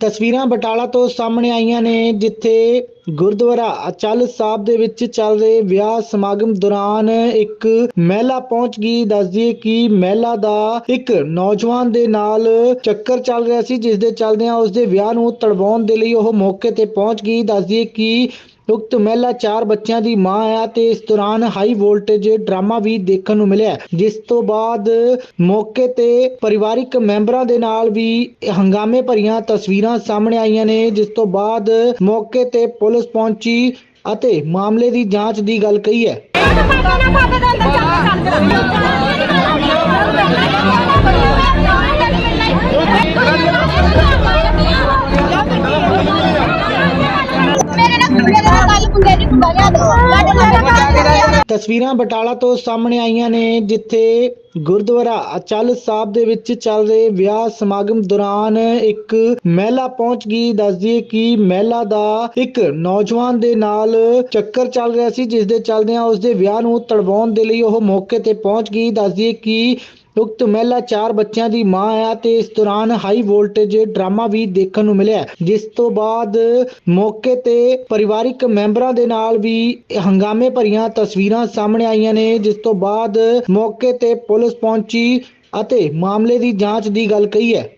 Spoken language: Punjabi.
ਤਸਵੀਰਾਂ ਬਟਾਲਾ ਤੋਂ ਸਾਹਮਣੇ ਆਈਆਂ ਨੇ, ਜਿੱਥੇ ਗੁਰਦੁਆਰਾ ਅਚਲ ਸਾਹਿਬ ਦੇ ਵਿੱਚ ਚੱਲ ਰਹੇ ਵਿਆਹ ਸਮਾਗਮ ਦੌਰਾਨ ਇੱਕ ਮਹਿਲਾ ਪਹੁੰਚ ਗਈ। ਦੱਸਦੀਏ ਕਿ ਮਹਿਲਾ ਦਾ ਇੱਕ ਨੌਜਵਾਨ ਦੇ ਨਾਲ ਚੱਕਰ ਚੱਲ ਰਿਹਾ ਸੀ, ਜਿਸ ਦੇ ਚੱਲਦਿਆਂ ਉਸ ਦੇ ਵਿਆਹ ਨੂੰ ਤੜਵਾਉਣ ਦੇ ਲਈ ਉਹ ਮੌਕੇ ਤੇ ਪਹੁੰਚ ਗਈ। ਦੱਸਦੀਏ ਕਿ ਉਕਤ ਮਹਿਲਾ ਚਾਰ ਬੱਚਿਆਂ ਦੀ ਮਾਂ ਆ ਤੇ ਇਸ ਦੌਰਾਨ ਹਾਈ ਵੋਲਟੇਜ ਡਰਾਮਾ ਵੀ ਦੇਖਣ ਨੂੰ ਮਿਲਿਆ ਜਿਸ ਤੋਂ ਬਾਅਦ ਮੌਕੇ ਤੇ ਪਰਿਵਾਰਿਕ ਮੈਂਬਰਾਂ ਦੇ ਨਾਲ ਵੀ ਹੰਗਾਮੇ ਭਰੀਆਂ ਤਸਵੀਰਾਂ ਸਾਹਮਣੇ ਆਈਆਂ ਨੇ ਜਿਸ ਤੋਂ ਬਾਅਦ ਮੌਕੇ ਤੇ ਪੁਲਿਸ ਪਹੁੰਚੀ ਅਤੇ ਮਾਮਲੇ ਦੀ ਜਾਂਚ ਦੀ ਗੱਲ ਕਹੀ ਹੈ ਤਸਵੀਰਾਂ ਬਟਾਲਾ ਤੋਂ ਸਾਹਮਣੇ ਆਈਆਂ ਨੇ, ਜਿੱਥੇ ਗੁਰਦੁਆਰਾ ਅਚਲ ਸਾਹਿਬ ਦੇ ਵਿੱਚ ਚੱਲ ਰਹੇ ਵਿਆਹ ਸਮਾਗਮ ਦੌਰਾਨ ਇੱਕ ਮਹਿਲਾ ਪਹੁੰਚ ਗਈ। ਦੱਸਦੀ ਕਿ ਮਹਿਲਾ ਦਾ ਇੱਕ ਨੌਜਵਾਨ ਦੇ ਨਾਲ ਚੱਕਰ ਚੱਲ ਰਿਹਾ ਸੀ, ਜਿਸ ਦੇ ਚੱਲਦਿਆਂ ਉਸ ਦੇ ਵਿਆਹ ਨੂੰ ਤੜਵਾਉਣ ਦੇ ਲਈ ਉਹ ਮੌਕੇ ਤੇ ਪਹੁੰਚ ਗਈ। ਦੱਸਦੀ ਕਿ ਉਕਤ ਮਹਿਲਾ ਚਾਰ ਬੱਚਿਆਂ ਦੀ ਮਾਂ ਆ ਤੇ ਇਸ ਦੌਰਾਨ ਹਾਈ ਵੋਲਟੇਜ ਡਰਾਮਾ ਵੀ ਦੇਖਣ ਨੂੰ ਮਿਲਿਆ ਜਿਸ ਤੋਂ ਬਾਅਦ ਮੌਕੇ ਤੇ ਪਰਿਵਾਰਿਕ ਮੈਂਬਰਾਂ ਦੇ ਨਾਲ ਵੀ ਹੰਗਾਮੇ ਭਰੀਆਂ ਤਸਵੀਰਾਂ ਸਾਹਮਣੇ ਆਈਆਂ ਨੇ, ਜਿਸ ਤੋਂ ਬਾਅਦ ਮੌਕੇ ਤੇ ਪੁਲਿਸ ਪਹੁੰਚੀ ਅਤੇ ਮਾਮਲੇ ਦੀ ਜਾਂਚ ਦੀ ਗੱਲ ਕਹੀ ਹੈ।